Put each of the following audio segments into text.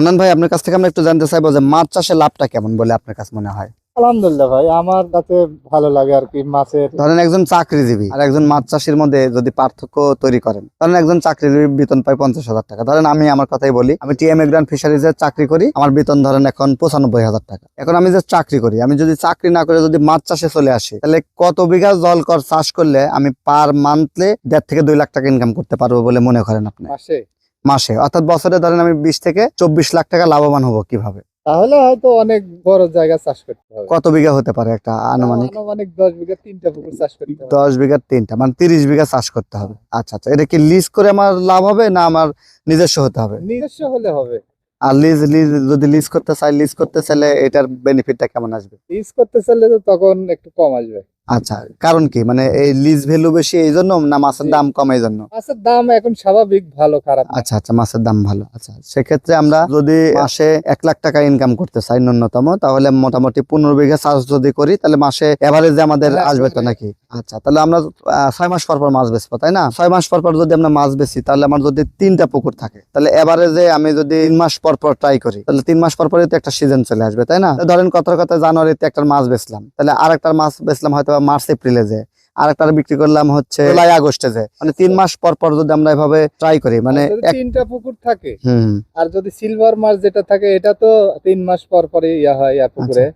হান্নান ভাই আপনার কাছ থেকে আমরা একটু জানতে চাইব যে মাছ চাষে লাভটা কেমন বলে আপনার কাছে মনে হয়? আলহামদুলিল্লাহ ভাই আমার কাছে ভালো লাগে আর কি মাছের। ধরেন একজন চাকরিজীবী আর একজন মাছ চাষির মধ্যে যদি পার্থক্য তৈরি করেন ধরেন একজন চাকরিজীবী বেতন পায় পঞ্চাশ হাজার টাকা। ধরেন আমি আমার কথাই বলি আমি টিএম এগ্রান ফিশারিজের চাকরি করি আমার বেতন ধরেন এখন পঁচানব্বই হাজার টাকা। এখন আমি যে চাকরি করি আমি যদি চাকরি না করে যদি মাছ চাষে চলে আসি তাহলে কত বিঘা জলকর চাষ করলে আমি পার মান্থলি দেড় থেকে দুই লাখ টাকা ইনকাম করতে পারব বলে মনে করেন আপনি? মাসে। অর্থাৎ বছরে ধরেন আমি বিশ থেকে চব্বিশ লাখ টাকা লাভবান হব কীভাবে? তাহলে হয়তো অনেক বড় জায়গা চাষ করতে হবে। কত বিঘা হতে পারে একটা আনুমানিক? আনুমানিক দশ বিঘা তিনটা পুকুর চাষ করতে হবে। দশ বিঘা তিনটা মানে তিরিশ বিঘা চাষ করতে হবে। আচ্ছা আচ্ছা এটা কি লিজ করে আমার লাভ হবে না আমার নিজস্ব হতে হবে? নিজস্ব হলে হবে। আর লিজ লিজ যদি লিজ করতে চাই লিজ করতে চাইলে এটার বেনিফিটটা কেমন আসবে? ইউজ করতে চাইলে তো তখন একটু কম আসবে। আচ্ছা কারণ কি? মানে এই লিজ ভ্যালু বেশি এই জন্য না মাছের দাম কম এই জন্য? মাছের দাম এখন স্বাভাবিক ভালো খারাপ আচ্ছা আচ্ছা মাছের দাম ভালো। আচ্ছা সেক্ষেত্রে আমরা যদি মাসে এক লাখ টাকা ইনকাম করতে চাই ন্যূনতম তাহলে মোটামুটি পনেরো বিঘা চাষ যদি করি তাহলে মাসে এভারেজে আমাদের আসবে তো নাকি? আচ্ছা তাহলে আমরা ছয় মাস পর পর মাছ বেচবো তাই না? ছয় মাস পর পর যদি আমরা মাছ বেচি তাহলে আমার যদি তিনটা পুকুর থাকে তাহলে এভারেজে আমি যদি তিন মাস পর পর ট্রাই করি। তাহলে তিন মাস পর পরই তো একটা সিজন চলে আসবে তাই না? ধরেন কত কথা জানুয়ারিতে একটা মাছ বেচলাম। তাহলে আর একটা মাছ বেচলাম হয়তো মার্চ এপ্রিলে যে। আর একটা বিক্রি করলাম হচ্ছে জুলাই আগস্টে যে। মানে তিন মাস পর পর যদি আমরা এভাবে ট্রাই করি মানে আর এক- তিনটা পুকুর থাকে আর যদি সিলভার মাছ যেটা থাকে এটা তো তিন মাস পর পরে ইয়া হয় ইয়া পুকুরে।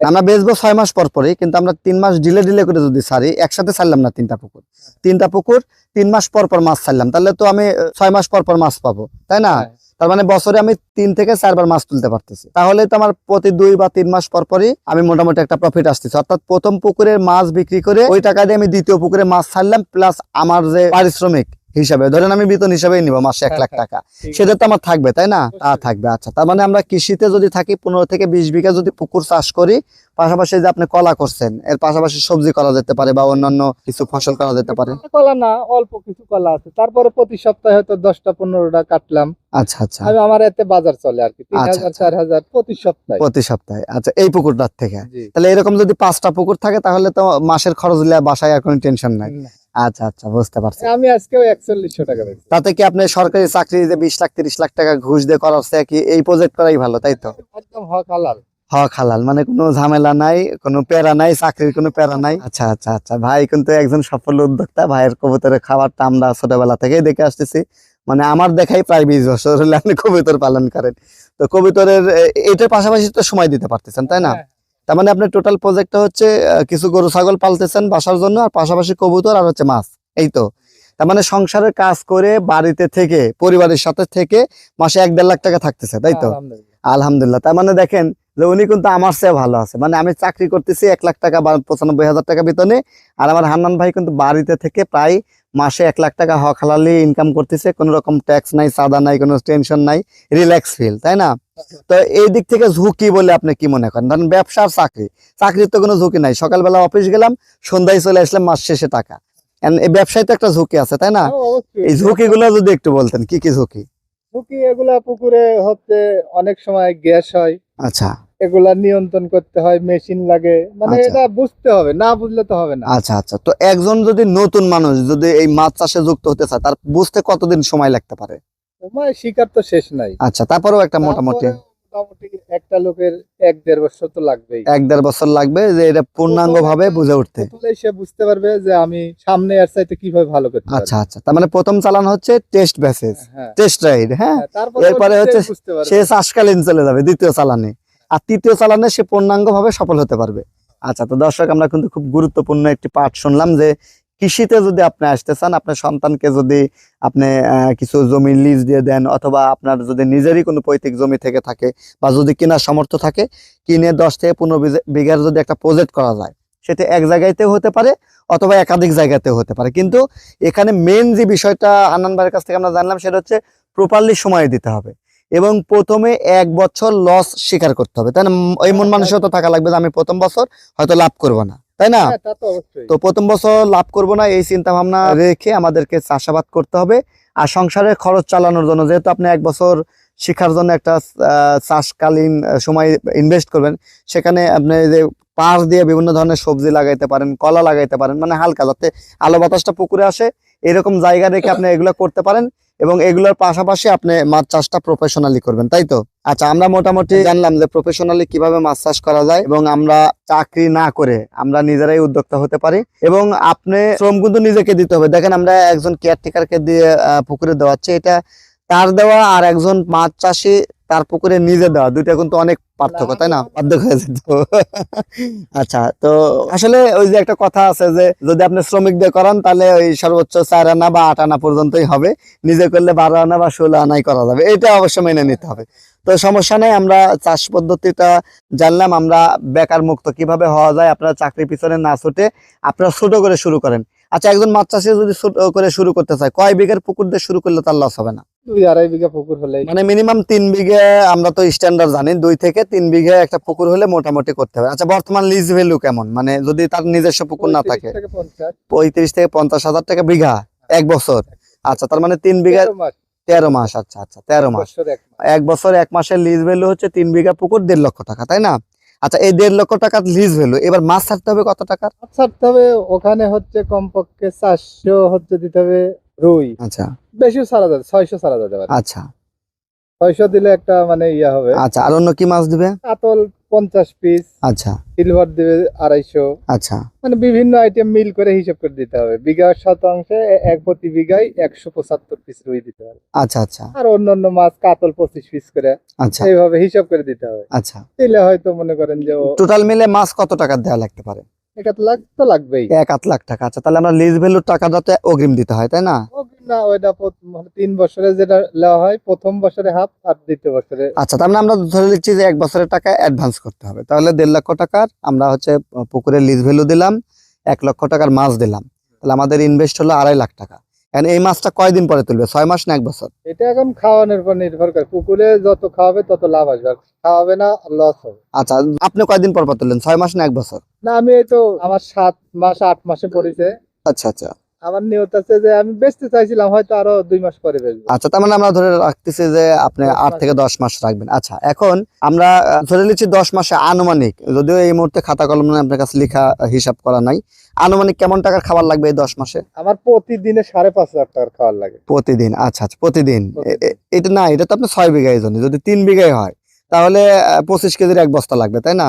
আমরা বেচবো ছয় মাস পর পরই কিন্তু আমরা তিন মাস ডিলে ডিলে করে যদি ছাড়ি একসাথে ছাড়লাম না তিনটা পুকুর। তিনটা পুকুর তিন মাস পর পর মাছ ছাড়লাম তাহলে তো আমি ছয় মাস পর পর মাছ পাবো তাই না? হ্যাঁ। তার মানে বছরে আমি তিন থেকে চারবার মাছ তুলতে পারতেছি। তাহলে তো আমার প্রতি দুই বা তিন মাস পর পরই আমি মোটামুটি একটা প্রফিট আসতেছি। অর্থাৎ প্রথম পুকুরের মাছ বিক্রি করে ওই টাকা দিয়ে আমি দ্বিতীয় পুকুরে মাছ ছাড়লাম প্লাস আমার যে পারিশ্রমিক হিসাবে ধরেন আমি বেতন হিসাবেই নিব মাসে এক লাখ টাকা। ঠিক সেটা তো আমার থাকবে তাই না? তা থাকবে আচ্ছা। তার মানে আমরা কৃষিতে যদি থাকি পনেরো থেকে বিশ বিঘা যদি পুকুর চাষ করি পাশাপাশি যে আপনি কলা করছেন এর পাশাপাশি সবজি করা যেতে পারে বা অন্যান্য কিছু ফসল করা যেতে পারে। কলা না অল্প কিছু কলা আছে। তারপরে প্রতি সপ্তাহে হয়তো দশটা পনেরোটা কাটলাম। আচ্ছা আচ্ছা। আমি আমার এতে বাজার চলে আর কি তিন আচ্ছা, হাজার আচ্ছা। চার হাজার প্রতি সপ্তাহে। প্রতি সপ্তাহে আচ্ছা এই পুকুরটার থেকে। তাহলে এরকম যদি পাঁচটা পুকুর থাকে তাহলে তো মাসের খরচ দিলে বাসায় আর কোনো টেনশন নাই। আচ্ছা আচ্ছা বুঝতে পারছি। আমি আজকেও একচল্লিশশো টাকা তাতে কি আপনি সরকারি চাকরি যে বিশ লাখ তিরিশ লাখ টাকা ঘুষ দিয়ে কি এই প্রজেক্ট করাই ভালো তাই তো? একদম হক হালাল। হক হালাল মানে কোনো ঝামেলা নাই কোনো প্যারা নাই চাকরির কোনো প্যারা নাই। আচ্ছা আচ্ছা আচ্ছা ভাই কিন্তু একজন সফল উদ্যোক্তা ভাইয়ের কবুতরের খাবারটা আমরা ছোটবেলা থেকেই দেখে আসতেছি। মানে আমার দেখাই প্রায় বিশ বছর হলে আপনি কবুতর পালন করেন। তো কবুতরের এটার পাশাপাশি তো সময় দিতে পারতেছেন তাই না? হ্যাঁ, তার মানে আপনার টোটাল প্রজেক্টটা হচ্ছে কিছু গরু ছাগল পালতেছেন বাসার জন্য আর পাশাপাশি কবুতর আর হচ্ছে মাছ। এই তো। তার মানে সংসারের কাজ করে বাড়িতে থেকে পরিবারের সাথে থেকে মাসে এক দেড় লাখ টাকা থাকতেছে তাই তো? আলহামদুলিল্লাহ। আলহামদুলিল্লাহ। তার মানে দেখেন যে উনি কিন্তু আমার চেয়ে ভালো আছে। মানে আমি চাকরি করতেছি এক লাখ টাকা বা পঁচানব্বই হাজার টাকা বেতনে আর আমার হান্নান ভাই কিন্তু বাড়িতে থেকে প্রায় মাসে এক লাখ টাকা হক হালালি ইনকাম করতেছে কোনো রকম ট্যাক্স নাই সাদা নাই কোনো টেনশন নাই রিল্যাক্স ফিল তাই না? তো এই দিক থেকে ঝুঁকি বলে আপনি কি মনে করেন? ধরেন ব্যবসা আর চাকরি। চাকরির তো কোনো ঝুঁকি নাই। সকালবেলা অফিস গেলাম সন্ধ্যায় চলে আসলাম মাস শেষে টাকা। এই ব্যবসায় তো একটা ঝুঁকি আছে তাই না? হ্যাঁ। এই ঝুঁকিগুলো যদি একটু বলতেন কি কি ঝুঁকি? ঝুঁকি এগুলা পুকুরে হচ্ছে অনেক সময় গ্যাস হয়। আচ্ছা। এগুলা নিয়ন্ত্রণ করতে হয় মেশিন লাগে। মানে আচ্ছা। এটা বুঝতে হবে না বুঝলে তো হবে না। আচ্ছা আচ্ছা। তো একজন যদি নতুন মানুষ যদি এই মাছ চাষে যুক্ত হতে চায় তার বুঝতে কতদিন সময় লাগতে পারে? শিকার তো শেষ নাই। আচ্ছা তারপরেও একটা মোটামুটি তারপরে মোটামুটি একটা লোকের এক দেড় বছর তো লাগবেই। এক দেড় বছর লাগবে যে এটা পূর্ণাঙ্গ ভাবে বুঝে উঠতে। সে বুঝতে পারবে যে আমি সামনে আর চাইতে কীভাবে ভালো করতে আচ্ছা আচ্ছা তার মানে প্রথম চালান হচ্ছে টেস্ট হ্যাঁ টেস্ট রাইড হ্যাঁ? হ্যাঁ, তারপরে এরপরে হচ্ছে সে চলে যাবে দ্বিতীয় চালানে। আর তৃতীয় চালানে সে পূর্ণাঙ্গ ভাবে সফল হতে পারবে। আচ্ছা তো দর্শক আমরা কিন্তু খুব গুরুত্বপূর্ণ একটি পাঠ শুনলাম যে কৃষিতে যদি আপনি আসতে চান, আপনার সন্তানকে যদি আপনি কিছু জমি লিজ দিয়ে দেন অথবা আপনার যদি নিজেরই কোনো পৈতৃক জমি থেকে থাকে বা যদি কেনার সামর্থ্য থাকে, কিনে দশ থেকে পনেরো বিঘে- বিঘার যদি একটা প্রজেক্ট করা যায়, সেটা এক জায়গাতেও হতে পারে অথবা একাধিক জায়গাতেও হতে পারে। কিন্তু এখানে মেন যে বিষয়টা আনন্দ ভাইয়ের কাছ থেকে আমরা জানলাম, সেটা হচ্ছে প্রপারলি সময় দিতে হবে এবং প্রথমে এক বছর লস স্বীকার করতে হবে। তাই না? এই মন মানসিকতা থাকা লাগবে যে আমি প্রথম বছর হয়তো লাভ করব না। তাই না? হ্যাঁ, তো প্রথম বছর লাভ করব না এই চিন্তা ভাবনা রেখে আমাদেরকে চাষাবাদ করতে হবে। আর সংসারের খরচ চালানোর জন্য যেহেতু আপনি এক বছর শিক্ষার জন্য একটা আহ, চাষকালীন সময় ইনভেস্ট করবেন সেখানে আপনি যে পাশ দিয়ে বিভিন্ন ধরনের সবজি লাগাইতে পারেন কলা লাগাইতে পারেন মানে হালকা যাতে আলো বাতাসটা পুকুরে আসে এরকম জায়গা রেখে আপনি এগুলো করতে পারেন। এবং এগুলোর পাশাপাশি আপনি মাছ চাষটা প্রফেশনালি করবেন, তাই তো? আচ্ছা আমরা মোটামুটি জানলাম যে প্রফেশনালি কীভাবে মাছ চাষ করা যায় এবং আমরা চাকরি না করে আমরা নিজেরাই উদ্যোক্তা হতে পারি এবং আপনি শ্রম কিন্তু নিজেকে দিতে হবে। দেখেন আমরা একজন কেয়ারটেকারকে দিয়ে পুকুরে দেওয়াচ্ছি এটা তার দেওয়া আর একজন মাছ চাষি তার পুকুরে নিজে দেওয়া। দুইটা কিন্তু অনেক পার্থক্য তাই না? পার্থক্য হয়ে যেত আচ্ছা তো আসলে ওই যে একটা কথা আছে যে যদি আপনি শ্রমিক দিয়ে করান তাহলে ওই সর্বোচ্চ চার আনা বা আট আনা পর্যন্তই হবে। নিজে করলে বারো আনা বা ষোলো আনাই করা যাবে। এটা অবশ্য মেনে নিতে হবে। তো সমস্যা নেই আমরা চাষ পদ্ধতিটা জানলাম। আমরা বেকার মুক্ত কীভাবে হওয়া যায় আপনারা চাকরি পিছনে না ছুটে আপনারা ছোট করে শুরু করেন। আচ্ছা একজন মাছ চাষি যদি করে শুরু করতে চায় কয় বিঘের পুকুর দিয়ে শুরু করলে তার লস হবে না? দুই আড়াই বিঘা পুকুর হলেই। মানে মিনিমাম তিন বিঘে আমরা তো স্ট্যান্ডার্ড জানি দুই থেকে তিন বিঘে একটা পুকুর হলে মোটামুটি করতে হবে। আচ্ছা বর্তমান লিজ ভ্যালু কেমন? মানে যদি তার নিজস্ব পুকুর না থাকে। 35 থেকে 50 পঁয়ত্রিশ থেকে পঞ্চাশ হাজার টাকা বিঘা এক বছর। আচ্ছা তার মানে তিন বিঘা তেরো মাস, আচ্ছা আচ্ছা তেরো মাস। এক বছর এক মাসের লিজ ভ্যালু হচ্ছে তিন বিঘা পুকুর দেড় লক্ষ টাকা তাই না? আচ্ছা এই দেড় লক্ষ টাকার লিজ হলো। এবার মাছ ছাড়তে হবে কত টাকার? মাছ ছাড়তে হবে ওখানে হচ্ছে কমপক্ষে চারশো হচ্ছে দিতে হবে রুই। আচ্ছা। বেশি সারা যাবে ছয়শো সারা যাবে। আচ্ছা। ছয়শো দিলে একটা মানে ইয়া হবে। আচ্ছা আর অন্য কি মাছ দিবে? কাতল পঞ্চাশ পিস আচ্ছা। সিলভার দিবে আড়াইশো। আচ্ছা। মানে বিভিন্ন আইটেম মিল করে হিসাব করে দিতে হবে। বিঘা শতাংশে এক প্রতি বিঘায় একশো পঁচাত্তর পিস রুই দিতে হবে। আচ্ছা আচ্ছা। আর অন্য অন্য মাছ কাতল পঁচিশ পিস করে আচ্ছা। এইভাবে হিসাব করে দিতে হবে। আচ্ছা। দিলে হয়তো মনে করেন যে টোটাল মিলে মাছ কত টাকা দেওয়া লাগতে পারে? এক আধ লাখ তো লাগবেই। এক আট লাখ টাকা। আচ্ছা তাহলে আমরা লিজ ভ্যালুর টাকাটা তো অগ্রিম দিতে হয় তাই না? না ওইটা মানে তিন বছরে যেটা নেওয়া হয় প্রথম বছরে হাফ আর দ্বিতীয় বছরে আচ্ছা তার মানে আমরা ধরে নিচ্ছি যে এক বছরের টাকা অ্যাডভান্স করতে হবে। তাহলে দেড় লক্ষ টাকার আমরা হচ্ছে পুকুরের লিজ ভ্যালু দিলাম এক লক্ষ টাকার মাছ দিলাম। তাহলে আমাদের ইনভেস্ট হলো আড়াই লাখ টাকা। এখন এই মাছটা কয়দিন পরে তুলবে? ছয় মাস না এক বছর? এটা এখন খাওয়ানোর উপর নির্ভর করে। পুকুরে যত খাওয়াবে তত লাভ আসবে। খাওয়াবে না লস হবে। আচ্ছা আপনি কয়দিন পর পর তুললেন? ছয় মাস না এক বছর? না আমি এই তো আমার সাত মাস আট মাসে পড়েছে। আচ্ছা আচ্ছা। আমার নিয়ত আছে যে আমি বেচতে চাইছিলাম হয়তো আরও দুই মাস পরে বেচবো। আচ্ছা তার মানে আমরা ধরে রাখতেছি যে আপনি আট থেকে দশ মাস রাখবেন। আচ্ছা এখন আমরা ধরে নিচ্ছি দশ মাসে আনুমানিক যদিও এই মুহূর্তে খাতা কলম আপনার কাছে লেখা হিসাব করা নাই আনুমানিক কেমন টাকার খাবার লাগবে এই দশ মাসে? আমার প্রতিদিনে সাড়ে পাঁচ হাজার টাকার খাবার লাগে। প্রতিদিন আচ্ছা আচ্ছা প্রতিদিন। এটা না এটা তো আপনার ছয় বিঘাই জন্য যদি তিন বিঘায় হয় তাহলে পঁচিশ কেজির এক বস্তা লাগবে তাই না?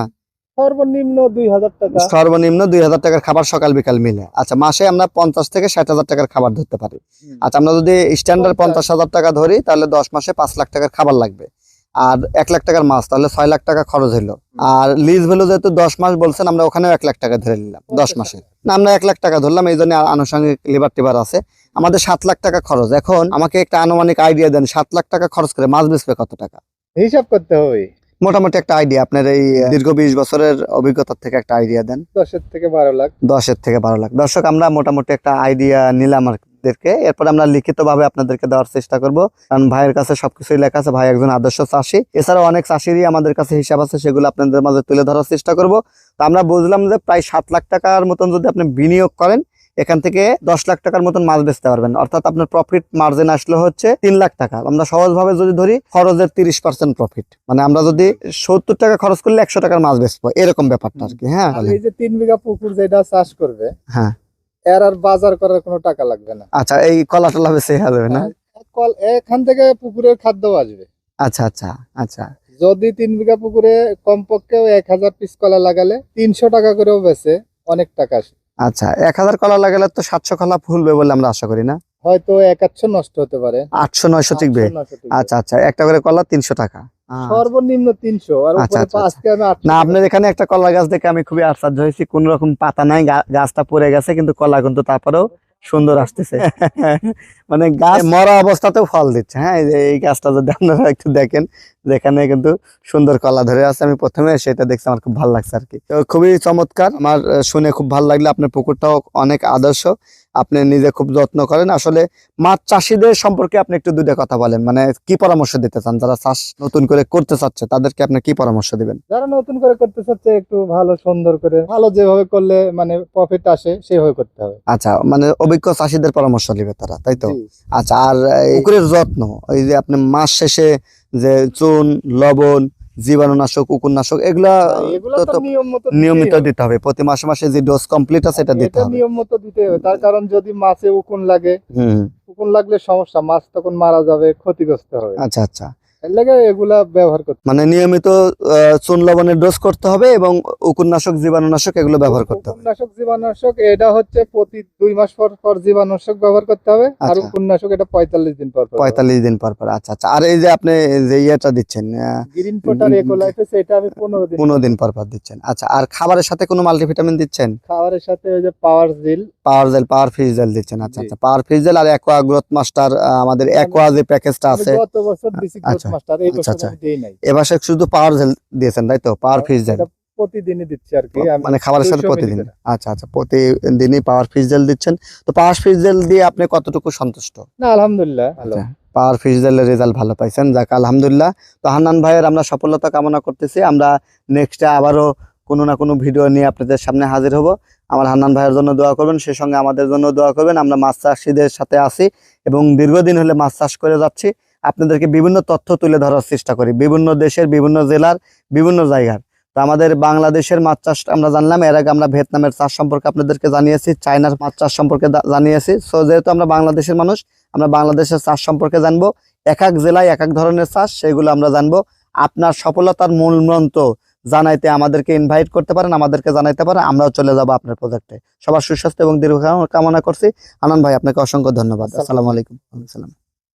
সর্বনিম্ন দুই হাজার টাকা। সর্বনিম্ন দুই হাজার টাকার খাবার সকাল বিকাল মিলে। আচ্ছা মাসে আমরা পঞ্চাশ থেকে ষাট হাজার টাকার খাবার ধরতে পারি। আচ্ছা আমরা যদি স্ট্যান্ডার্ড পঞ্চাশ। পঞ্চাশ হাজার টাকা ধরি তাহলে দশ মাসে পাঁচ লাখ টাকার খাবার লাগবে। আর এক লাখ টাকার মাছ তাহলে ছয় লাখ টাকা খরচ হলো আর লিজ ভ্যালু যেহেতু দশ মাস বলছেন আমরা ওখানেও এক লাখ টাকা ধরে নিলাম দশ মাসে। না আমরা এক লাখ টাকা ধরলাম এই জন্য আনুষঙ্গিক লিভার টিভার আছে। আমাদের সাত লাখ টাকা খরচ। এখন আমাকে একটা আনুমানিক আইডিয়া দেন সাত লাখ টাকা খরচ করে মাছ বেচবে কত টাকা? হিসাব করতে হবে। মোটামুটি একটা আইডিয়া আপনার এই দীর্ঘ বিশ বছরের অভিজ্ঞতার থেকে একটা আইডিয়া দেন। দশের থেকে বারো লাখ। দশের থেকে বারো লাখ। দর্শক আমরা মোটামুটি একটা আইডিয়া নিলাম আপনাদেরকে এরপর আমরা লিখিত ভাবে আপনাদেরকে দেওয়ার চেষ্টা করব। কারণ ভাইয়ের কাছে সবকিছুই লেখা আছে ভাই একজন আদর্শ চাষি। এছাড়াও অনেক চাষিরই আমাদের কাছে হিসাব আছে সেগুলো আপনাদের মাঝে তুলে ধরার চেষ্টা করব। তো আমরা বুঝলাম যে প্রায় সাত লাখ টাকার মতন যদি আপনি বিনিয়োগ করেন এখান থেকে দশ লাখ টাকার মতন মাছ বেচতে পারবেন। অর্থাৎ আপনার প্রফিট মার্জিন আসলে হচ্ছে তিন লাখ টাকা। আমরা সহজভাবে যদি ধরি খরচের তিরিশ পার্সেন্ট প্রফিট মানে আমরা যদি সত্তর টাকা খরচ করলে একশো টাকার মাছ বেচবো। এরকম ব্যাপারটা আর কি। হ্যাঁ? এই যে তিন বিঘা পুকুর যেটা চাষ করবে হ্যাঁ। এর আর বাজার করার কোনো টাকা লাগবে না। আচ্ছা এই কলা টলা বেশি হয়ে যাবে না? কল এখান থেকে পুকুরের খাদ্য আসবে। আচ্ছা আচ্ছা আচ্ছা। যদি তিন বিঘা পুকুরে কমপক্ষে এক হাজার পিস কলা লাগালে তিনশো টাকা করেও বেচে অনেক টাকা আসে। আচ্ছা এক হাজার কলা লাগালে তো সাতশো কলা ফুলবে বলে আমরা আশা করি না? হয়তো এক আধশো নষ্ট হতে পারে। আটশো নয়শো টিকবে? 800, 900 টিকবে। আচ্ছা আচ্ছা একটা করে কলা তিনশো টাকা। আচ্ছা। সর্বনিম্ন তিনশো আচ্ছা, আচ্ছা, না আপনার এখানে একটা কলা গাছ দেখে আমি খুবই আশ্চর্য হয়েছি। কোন রকম পাতা নাই গাছটা পড়ে গেছে কিন্তু কলা কিন্তু তারপরেও সুন্দর আসতেছে। মানে গাছ মরা অবস্থাতেও ফল দিচ্ছে হ্যাঁ? এই যে এই গাছটা যদি আপনারা একটু দেখেন যেখানে কিন্তু সুন্দর কলা ধরে আছে আমি প্রথমে সেটা দেখছি আমার খুব ভালো লাগছে আর কি। তো খুবই চমৎকার। আমার শুনে খুব ভালো লাগল। আপনার পুকুরটাও অনেক আদর্শ। আপনি নিজে খুব যত্ন করেন। আসলে মাছ চাষিদের সম্পর্কে আপনি একটু দুইটা কথা বলেন। মানে কি পরামর্শ দিতে চান? যারা চাষ নতুন করে করতে চাচ্ছে তাদেরকে আপনি কি পরামর্শ দিবেন? যারা নতুন করে করতে চাচ্ছে একটু ভালো সুন্দর করে ভালো যেভাবে করলে মানে প্রফিট আসে সেভাবে করতে হবে। আচ্ছা মানে অভিজ্ঞ চাষিদের পরামর্শ নিবে তারা তাই তো? আচ্ছা আর পুকুরের যত্ন ওই যে আপনি মাস শেষে যে চুন লবণ জীবাণুনাশক উকুননাশক এগুলা নিয়মিত দিতে হবে। প্রতি মাসে মাসে যে ডোজ কমপ্লিট আছে এটা দিতে হবে। নিয়মিত মতো দিতে হবে। তার কারণ যদি মাছে উকুন লাগে উকুন লাগলে সমস্যা। মাছ তখন মারা যাবে ক্ষতিগ্রস্ত হবে। আচ্ছা আচ্ছা। লাগে এগুলা ব্যবহার করতে মানে নিয়মিত চুন লবণের ডোজ করতে হবে এবং উকুননাশক জীবাণুনাশক এগুলো ব্যবহার করতে হবে। জীবাণুনাশক এটা হচ্ছে প্রতি দুই মাস পর পর জীবাণুনাশক ব্যবহার করতে হবে। আর আচ্ছা। এটা পঁয়তাল্লিশ দিন পর পর দিন পর পর আচ্ছা আচ্ছা। আর এই যে আপনি যে ইয়েটা দিচ্ছেন গ্রিন ফোটার একোলাইফেস এটা আমি পনেরো দিন পর পর দিচ্ছেন। আচ্ছা আর খাবারের সাথে কোনো মাল্টিভিটামিন দিচ্ছেন? খাবারের সাথে ওই যে power gel power gel power fizz gel দিচ্ছেন আচ্ছা আচ্ছা। পাওয়ার ফিজ জেল আর অ্যাকোয়া গ্রোথ মাস্টার আমাদের অ্যাকোয়া যে প্যাকেজটা আছে। গত বছর দিছি আচ্ছা, মাস্টার এই আচ্ছা, বছর আচ্ছা। আমি দেই নাই। এবার সে শুধু পাওয়ার জেল দিয়েছেন তাই তো? Power fizz gel. প্রতিদিনই দিচ্ছি আর কি মানে খাবারের সাথে প্রতিদিন? আচ্ছা আচ্ছা প্রতিদিনই পাওয়ার ফিজ জেল দিচ্ছেন। তো পাওয়ার ফিজ জেল দিয়ে আপনি কতটুকু সন্তুষ্ট? না আলহামদুলিল্লাহ ভালো। আচ্ছা, পাওয়ার রেজাল্ট ভালো পাইছেন? যাক আলহামদুলিল্লাহ। তো হান্নান ভাইয়ের আমরা সফলতা কামনা করতেছি। আমরা নেক্সটে আবারও কোনো না কোনো ভিডিও নিয়ে আপনাদের সামনে হাজির হব। আমার হান্নান ভাইয়ের জন্য দোয়া করবেন সেই সঙ্গে আমাদের জন্য দোয়া করবেন। আমরা মাছ চাষিদের সাথে আছি এবং দীর্ঘদিন হলে মাছ চাষ করে যাচ্ছি। আপনাদেরকে বিভিন্ন তথ্য তুলে ধরার চেষ্টা করি। বিভিন্ন দেশের বিভিন্ন জেলার বিভিন্ন জায়গার। তো আমাদের বাংলাদেশের মাছ চাষ আমরা জানলাম এর আগে আমরা ভিয়েতনামের চাষ সম্পর্কে আপনাদেরকে জানিয়েছি চায়নার মাছ চাষ সম্পর্কে জানিয়েছি। সো যেহেতু আমরা বাংলাদেশের মানুষ আমরা বাংলাদেশের চাষ সম্পর্কে জানব। এক এক জেলায় এক এক ধরনের চাষ সেগুলো আমরা জানব। আপনার সফলতার মূল মন্ত্র জানাইতে আমাদেরকে ইনভাইট করতে পারেন আমাদেরকে জানাইতে পারেন আমরাও চলে যাব আপনার প্রজেক্টে সবার সুস্বাস্থ্য এবং দীর্ঘ কামনা করছি। আনন্দ ভাই আপনাকে অসংখ্য ধন্যবাদ। আসসালামু আলাইকুম। আসসালাম